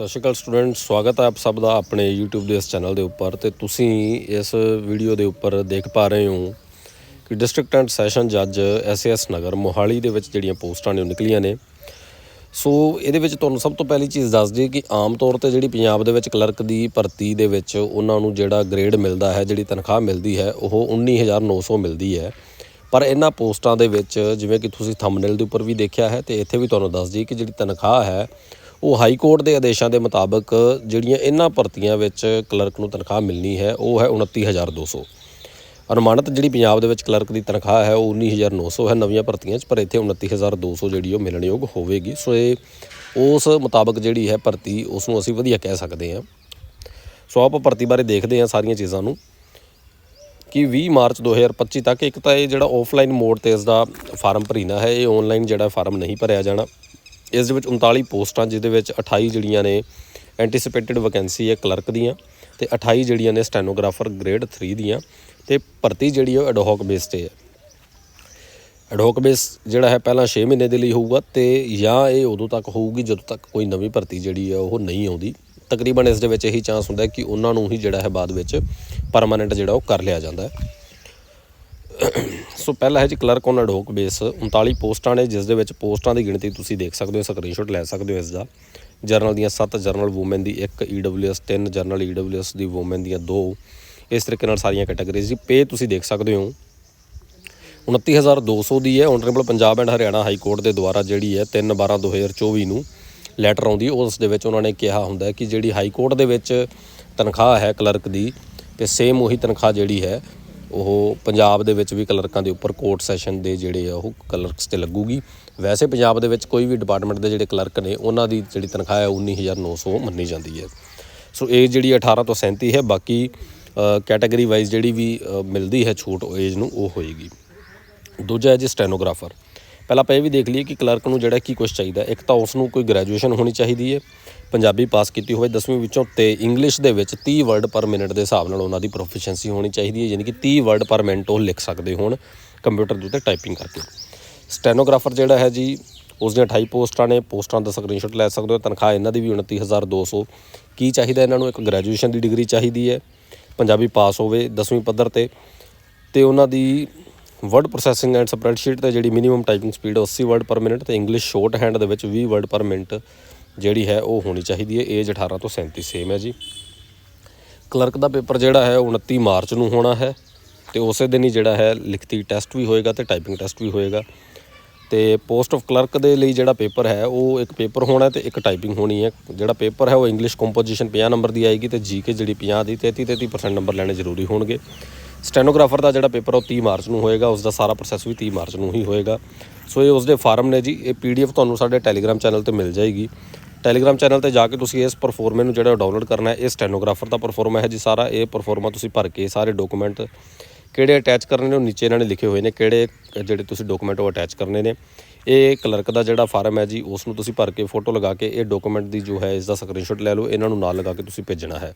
ਸਤਿ ਸ਼੍ਰੀ ਅਕਾਲ ਸਟੂਡੈਂਟ, ਸਵਾਗਤ ਹੈ ਆਪ ਸਭ ਦਾ ਆਪਣੇ YouTube ਦੇ ਇਸ ਚੈਨਲ ਦੇ ਉੱਪਰ ਤੇ ਤੁਸੀਂ ਇਸ ਵੀਡੀਓ ਦੇ ਉੱਪਰ ਦੇਖ ਪਾ ਰਹੇ ਹੋ ਕਿ ਡਿਸਟ੍ਰਿਕਟ ਐਂਡ ਸੈਸ਼ਨ ਜੱਜ ਐਸਐਸ ਨਗਰ ਮੋਹਾਲੀ ਦੇ ਵਿੱਚ ਜਿਹੜੀਆਂ ਪੋਸਟਾਂ ਨੇ ਉਹ ਨਿਕਲੀਆਂ ਨੇ। ਸੋ ਇਹਦੇ ਵਿੱਚ ਤੁਹਾਨੂੰ ਸਭ ਤੋਂ ਪਹਿਲੀ ਚੀਜ਼ ਦੱਸ ਦਈਏ ਕਿ ਆਮ ਤੌਰ ਤੇ ਜਿਹੜੀ ਪੰਜਾਬ ਦੇ ਵਿੱਚ ਕਲਰਕ ਦੀ ਭਰਤੀ ਦੇ ਵਿੱਚ ਉਹਨਾਂ ਨੂੰ ਜਿਹੜਾ ਗ੍ਰੇਡ ਮਿਲਦਾ ਹੈ, ਜਿਹੜੀ ਤਨਖਾਹ ਮਿਲਦੀ ਹੈ, ਉਹ 19900 ਮਿਲਦੀ ਹੈ। ਪਰ ਇਹਨਾਂ ਪੋਸਟਾਂ ਦੇ ਵਿੱਚ ਜਿਵੇਂ ਕਿ ਤੁਸੀਂ ਥੰਬਨੇਲ ਦੇ ਉੱਪਰ ਵੀ ਦੇਖਿਆ ਹੈ ਤੇ ਇੱਥੇ ਵੀ ਤੁਹਾਨੂੰ ਦੱਸ ਦਈਏ ਕਿ ਜਿਹੜੀ ਤਨਖਾਹ ਹੈ ਉਹ ਹਾਈ ਕੋਰਟ ਦੇ ਆਦੇਸ਼ਾਂ ਦੇ ਮੁਤਾਬਕ ਜਿਹੜੀਆਂ ਇਹਨਾਂ ਭਰਤੀਆਂ ਵਿੱਚ ਕਲਰਕ ਨੂੰ ਤਨਖਾਹ ਮਿਲਣੀ ਹੈ, ਉਹ ਹੈ 29200 ਅਨੁਮਾਨਿਤ ਜਿਹੜੀ ਪੰਜਾਬ ਦੇ ਵਿੱਚ ਕਲਰਕ ਦੀ ਤਨਖਾਹ ਹੈ, ਉਹ 19900 ਹੈ ਨਵੀਆਂ ਭਰਤੀਆਂ 'ਚ, ਪਰ ਇੱਥੇ 29200 ਜਿਹੜੀ ਉਹ ਮਿਲਣਯੋਗ ਹੋਵੇਗੀ। ਸੋ ਇਹ ਉਸ ਮੁਤਾਬਕ ਜਿਹੜੀ ਹੈ ਭਰਤੀ, ਉਸ ਨੂੰ ਅਸੀਂ ਵਧੀਆ ਕਹਿ ਸਕਦੇ ਹਾਂ। ਸੋ ਆਪਾਂ ਭਰਤੀ ਬਾਰੇ ਦੇਖਦੇ ਹਾਂ ਸਾਰੀਆਂ ਚੀਜ਼ਾਂ ਨੂੰ। ਕਿ 20 ਮਾਰਚ 2025 ਤੱਕ ਇੱਕ ਤਾਂ ਇਹ ਜਿਹੜਾ ਆਫਲਾਈਨ ਮੋਡ ਤੇ ਇਸ ਦਾ ਫਾਰਮ ਭਰੀਨਾ ਹੈ, ਇਹ ਆਨਲਾਈਨ ਜਿਹੜਾ ਫਾਰਮ ਨਹੀਂ ਭਰਿਆ ਜਾਣਾ। ਇਸ ਦੇ ਵਿੱਚ 39 ਪੋਸਟਾਂ, ਜਿਹਦੇ ਵਿੱਚ 28 ਜਿਹੜੀਆਂ ਨੇ ਐਂਟੀਸਿਪੇਟਡ ਵੈਕੈਂਸੀ ਹੈ ਕਲਰਕ ਦੀਆਂ ਤੇ 28 ਜਿਹੜੀਆਂ ਨੇ ਸਟੈਨੋਗ੍ਰਾਫਰ ਗ੍ਰੇਡ 3 ਦੀਆਂ ਤੇ ਭਰਤੀ ਜਿਹੜੀ ਉਹ ਐਡਹੌਕ ਬੇਸ ਤੇ ਹੈ। ਐਡਹੌਕ ਬੇਸ ਜਿਹੜਾ ਹੈ ਪਹਿਲਾਂ 6 ਮਹੀਨੇ ਦੇ ਲਈ ਹੋਊਗਾ ਤੇ ਜਾਂ ਇਹ ਉਦੋਂ ਤੱਕ ਹੋਊਗੀ ਜਦੋਂ ਤੱਕ ਕੋਈ ਨਵੀਂ ਭਰਤੀ ਜਿਹੜੀ ਹੈ ਉਹ ਨਹੀਂ ਆਉਂਦੀ। ਤਕਰੀਬਨ ਇਸ ਦੇ ਵਿੱਚ ਇਹੀ ਚਾਂਸ ਹੁੰਦਾ ਕਿ ਉਹਨਾਂ ਨੂੰ ਹੀ ਜਿਹੜਾ ਹੈ ਬਾਅਦ ਵਿੱਚ ਪਰਮਾਨੈਂਟ ਜਿਹੜਾ ਉਹ ਕਰ ਲਿਆ ਜਾਂਦਾ ਹੈ। ਸੋ ਪਹਿਲਾ ਹੈ ਜੀ ਕਲਰਕ ਔਨ ਐਡਹੌਕ ਬੇਸ। 39 ਪੋਸਟਾਂ ਨੇ, ਜਿਸ ਦੇ ਵਿੱਚ ਪੋਸਟਾਂ ਦੀ ਗਿਣਤੀ ਤੁਸੀਂ ਦੇਖ ਸਕਦੇ ਹੋ, ਸਕਰੀਨਸ਼ਾਟ ਲੈ ਸਕਦੇ ਹੋ ਇਸ ਦਾ। ਜਰਨਲ ਦੀਆਂ 7 ਜਰਨਲ ਔਮਨ ਦੀ 1 E W S 3 general E W S ਦੀ ਔਮਨ ਦੀਆਂ 2 ਇਸ ਤਰੀਕੇ ਨਾਲ ਸਾਰੀਆਂ ਕੈਟਾਗਰੀਜ਼ ਦੀ ਪੇ ਤੁਸੀਂ ਦੇਖ ਸਕਦੇ ਹੋ। 29200 ਦੀ ਹੈ। Honourable Punjab and Haryana high court ਦੇ ਦੁਆਰਾ ਜਿਹੜੀ ਹੈ 3 12 2024 ਨੂੰ ਲੈਟਰ ਆਉਂਦੀ ਉਸ ਦੇ ਵਿੱਚ ਉਹਨਾਂ ਨੇ ਕਿਹਾ ਹੁੰਦਾ ਕਿ ਜਿਹੜੀ ਹਾਈ ਕੋਰਟ ਦੇ ਵਿੱਚ ਤਨਖਾਹ ਹੈ ਕਲਰਕ ਦੀ, ਤੇ ਸੇਮ ਉਹੀ ਤਨਖਾਹ ਜਿਹੜੀ ਹੈ ਉਹ ਪੰਜਾਬ ਦੇ ਵਿੱਚ ਵੀ ਕਲਰਕਾਂ ਦੇ ਉੱਪਰ ਕੋਰਟ ਸੈਸ਼ਨ ਦੇ ਜਿਹੜੇ ਆ, ਉਹ ਕਲਰਕਸ ਤੇ ਲੱਗੂਗੀ। ਵੈਸੇ ਪੰਜਾਬ ਦੇ ਵਿੱਚ ਕੋਈ ਵੀ ਡਿਪਾਰਟਮੈਂਟ ਦੇ ਜਿਹੜੇ ਕਲਰਕ ਨੇ, ਉਹਨਾਂ ਦੀ ਜਿਹੜੀ ਤਨਖਾਹ ਹੈ 19900 ਮੰਨੀ ਜਾਂਦੀ ਹੈ। ਸੋ ਇਹ ਜਿਹੜੀ 18 ਤੋਂ 37 ਹੈ, ਬਾਕੀ ਕੈਟਾਗਰੀ ਵਾਈਜ਼ ਜਿਹੜੀ ਵੀ ਮਿਲਦੀ ਹੈ ਛੂਟ ਏਜ ਨੂੰ ਉਹ ਹੋਏਗੀ। ਦੂਜਾ ਹੈ ਜੀ ਸਟੈਨੋਗ੍ਰਾਫਰ ਪਹਿਲਾਂ ਆਪਾਂ ਇਹ ਵੀ ਦੇਖ ਲਈਏ ਕਿ ਕਲਰਕ ਨੂੰ ਜਿਹੜਾ ਕੀ ਕੁਝ ਚਾਹੀਦਾ ਇੱਕ ਤਾਂ ਉਸ ਨੂੰ ਕੋਈ ਗ੍ਰੈਜੂਏਸ਼ਨ ਹੋਣੀ ਚਾਹੀਦੀ ਹੈ। ਪੰਜਾਬੀ ਪਾਸ ਕੀਤੀ ਹੋਵੇ 10ਵੀਂ ਵਿੱਚੋਂ ਤੇ ਇੰਗਲਿਸ਼ ਦੇ ਵਿੱਚ 30 ਵਰਡ ਪਰ ਮਿੰਟ ਦੇ ਹਿਸਾਬ ਨਾਲ ਉਹਨਾਂ ਦੀ ਪ੍ਰੋਫੀਸ਼ੀਐਂਸੀ ਹੋਣੀ ਚਾਹੀਦੀ ਹੈ, ਯਾਨੀ ਕਿ 30 ਵਰਡ ਪਰ ਮਿੰਟ ਉਹ ਲਿਖ ਸਕਦੇ ਹੋਣ ਕੰਪਿਊਟਰ ਦੇ ਉੱਤੇ ਟਾਈਪਿੰਗ ਕਰਕੇ। ਸਟੈਨੋਗ੍ਰਾਫਰ ਜਿਹੜਾ ਹੈ ਜੀ ਉਸ ਦੀਆਂ 28 ਪੋਸਟਾਂ ਨੇ, ਪੋਸਟਾਂ ਦਾ ਸਕਰੀਨਸ਼ਾਟ ਲੈ ਸਕਦੇ ਹੋ, ਤਨਖਾਹ ਇਹਨਾਂ ਦੀ ਵੀ 29200 ਕੀ ਚਾਹੀਦਾ ਇਹਨਾਂ ਨੂੰ? ਇੱਕ ਗ੍ਰੈਜੂਏਸ਼ਨ ਦੀ ਡਿਗਰੀ ਚਾਹੀਦੀ ਹੈ। ਪੰਜਾਬੀ ਪਾਸ ਹੋਵੇ 10ਵੀਂ ਪੱਧਰ ਤੇ ਤੇ ਉਹਨਾਂ ਦੀ ਵਰਡ ਪ੍ਰੋਸੈਸਿੰਗ ਐਂਡ ਸਪਰੈਡਸ਼ੀਟ ਤੇ ਜਿਹੜੀ minimum typing speed 80 word per minute ਤੇ ਇੰਗਲਿਸ਼ ਸ਼ਾਰਟ ਹੈਂਡ ਦੇ ਵਿੱਚ 20 ਵਰਡ ਪਰ ਮਿੰਟ ਜਿਹੜੀ ਹੈ ਉਹ ਹੋਣੀ ਚਾਹੀਦੀ ਹੈ। ਏਜ 18 ਤੋਂ 37 ਸੇਮ ਹੈ ਜੀ। ਕਲਰਕ ਦਾ ਪੇਪਰ ਜਿਹੜਾ ਹੈ, ਉਹ 29 ਮਾਰਚ ਨੂੰ ਹੋਣਾ ਹੈ ਤੇ ਉਸੇ ਦਿਨ ਹੀ ਜਿਹੜਾ ਹੈ, ਲਿਖਤੀ ਟੈਸਟ ਵੀ ਹੋਏਗਾ ਤੇ ਟਾਈਪਿੰਗ ਟੈਸਟ ਵੀ ਹੋਏਗਾ। ਤੇ ਪੋਸਟ ਆਫ ਕਲਰਕ ਦੇ ਲਈ ਜਿਹੜਾ ਪੇਪਰ ਹੈ, ਉਹ ਇੱਕ ਪੇਪਰ ਹੋਣਾ ਤੇ ਇੱਕ ਟਾਈਪਿੰਗ ਹੋਣੀ ਹੈ। ਜਿਹੜਾ ਪੇਪਰ ਹੈ, ਉਹ ਇੰਗਲਿਸ਼ ਕੰਪੋਜੀਸ਼ਨ 50 ਨੰਬਰ ਦੀ ਆਏਗੀ ਤੇ ਜੀਕੇ ਜਿਹੜੀ 50 ਦੀ 33 33% ਨੰਬਰ ਲੈਣੇ ਜ਼ਰੂਰੀ ਹੋਣਗੇ। ਸਟੈਨੋਗ੍ਰਾਫਰ ਦਾ ਜਿਹੜਾ ਪੇਪਰ ਉਹ 30 ਮਾਰਚ ਨੂੰ ਹੋਏਗਾ ਉਸ ਦਾ ਸਾਰਾ ਪ੍ਰੋਸੈਸ ਵੀ 30 ਮਾਰਚ ਨੂੰ ਹੀ ਹੋਏਗਾ। ਸੋ ਇਹ ਉਸ ਦੇ ਫਾਰਮ ਨੇ ਜੀ, ਇਹ ਪੀਡੀਐਫ ਤੁਹਾਨੂੰ ਸਾਡੇ ਟੈਲੀਗ੍ਰਾਮ ਚੈਨਲ ਤੇ ਮਿਲ ਜਾਏਗੀ। ਟੈਲੀਗ੍ਰਾਮ ਚੈਨਲ ਤੇ ਜਾ ਕੇ ਤੁਸੀਂ ਇਸ ਪਰਫਾਰਮੇ ਨੂੰ ਜਿਹੜਾ ਡਾਊਨਲੋਡ ਕਰਨਾ ਹੈ, ਇਹ ਸਟੈਨੋਗ੍ਰਾਫਰ ਦਾ ਪਰਫਾਰਮਾ ਹੈ ਜੀ ਸਾਰਾ। ਇਹ ਪਰਫਾਰਮਾ ਤੁਸੀਂ ਭਰ ਕੇ ਸਾਰੇ ਡਾਕੂਮੈਂਟ ਕਿਹੜੇ ਅਟੈਚ ਕਰਨੇ ਨੇ, ਉਹ ਨੀਚੇ ਇਹਨਾਂ ਨੇ ਲਿਖੇ ਹੋਏ ਨੇ, ਕਿਹੜੇ ਜਿਹੜੇ ਤੁਸੀਂ ਡਾਕੂਮੈਂਟ ਉਹ ਅਟੈਚ ਕਰਨੇ ਨੇ। ਇਹ ਕਲਰਕ ਦਾ ਜਿਹੜਾ ਫਾਰਮ ਹੈ ਜੀ, ਉਸ ਨੂੰ ਤੁਸੀਂ ਭਰ ਕੇ ਫੋਟੋ ਲਗਾ ਕੇ ਇਹ ਡਾਕੂਮੈਂਟ ਦੀ ਜੋ ਹੈ ਇਸ ਦਾ ਸਕਰੀਨਸ਼ਾਟ ਲੈ ਲਓ, ਇਹਨਾਂ ਨੂੰ ਨਾਲ ਲਗਾ ਕੇ ਤੁਸੀਂ ਭੇਜਣਾ ਹੈ।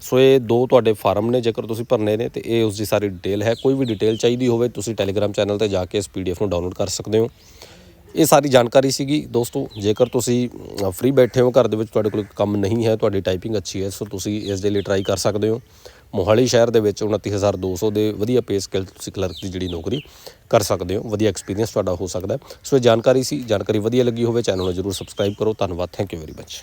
ਸੋ ਇਹ ਦੋ ਤੁਹਾਡੇ ਫਾਰਮ ਨੇ, ਜੇਕਰ ਤੁਸੀਂ ਭਰਨੇ ਨੇ, ਤੇ ਇਹ ਉਸ ਦੀ ਸਾਰੀ ਡਿਟੇਲ ਹੈ। ਕੋਈ ਵੀ ਡਿਟੇਲ ਚਾਹੀਦੀ ਹੋਵੇ, ਤੁਸੀਂ ਟੈਲੀਗ੍ਰਾਮ ਚੈਨਲ ਤੇ ਜਾ ਕੇ ਇਸ ਪੀਡੀਐਫ ਨੂੰ ਡਾਊਨਲੋਡ ਕਰ ਸਕਦੇ ਹੋ। ਇਹ ਸਾਰੀ ਜਾਣਕਾਰੀ ਸੀਗੀ। ਦੋਸਤੋ, ਜੇਕਰ ਤੁਸੀਂ ਫ੍ਰੀ ਬੈਠੇ ਹੋ, ਘਰ ਦੇ ਵਿੱਚ ਤੁਹਾਡੇ ਕੋਲ ਕੰਮ ਨਹੀਂ ਹੈ, ਤੁਹਾਡੀ ਟਾਈਪਿੰਗ ਅੱਛੀ ਹੈ, ਸੋ ਤੁਸੀਂ ਇਸ ਦੇ ਲਈ ਟਰਾਈ ਕਰ ਸਕਦੇ ਹੋ। ਮੋਹਾਲੀ ਸ਼ਹਿਰ ਦੇ ਵਿੱਚ 29200 ਦੇ ਵਧੀਆ ਪੇ ਸਕੇਲ ਤੁਸੀਂ ਕਲਰਕ ਦੀ ਜਿਹੜੀ ਨੌਕਰੀ ਕਰ ਸਕਦੇ ਹੋ। ਵਧੀਆ ਐਕਸਪੀਰੀਅੰਸ ਤੁਹਾਡਾ ਹੋ ਸਕਦਾ ਸੋ ਇਹ ਜਾਣਕਾਰੀ ਸੀ। ਜਾਣਕਾਰੀ ਵਧੀਆ ਲੱਗੀ ਹੋਵੇ ਚੈਨਲ ਨੂੰ ਜਰੂਰ ਸਬਸਕ੍ਰਾਈਬ ਕਰੋ। ਧੰਨਵਾਦ। Thank you very much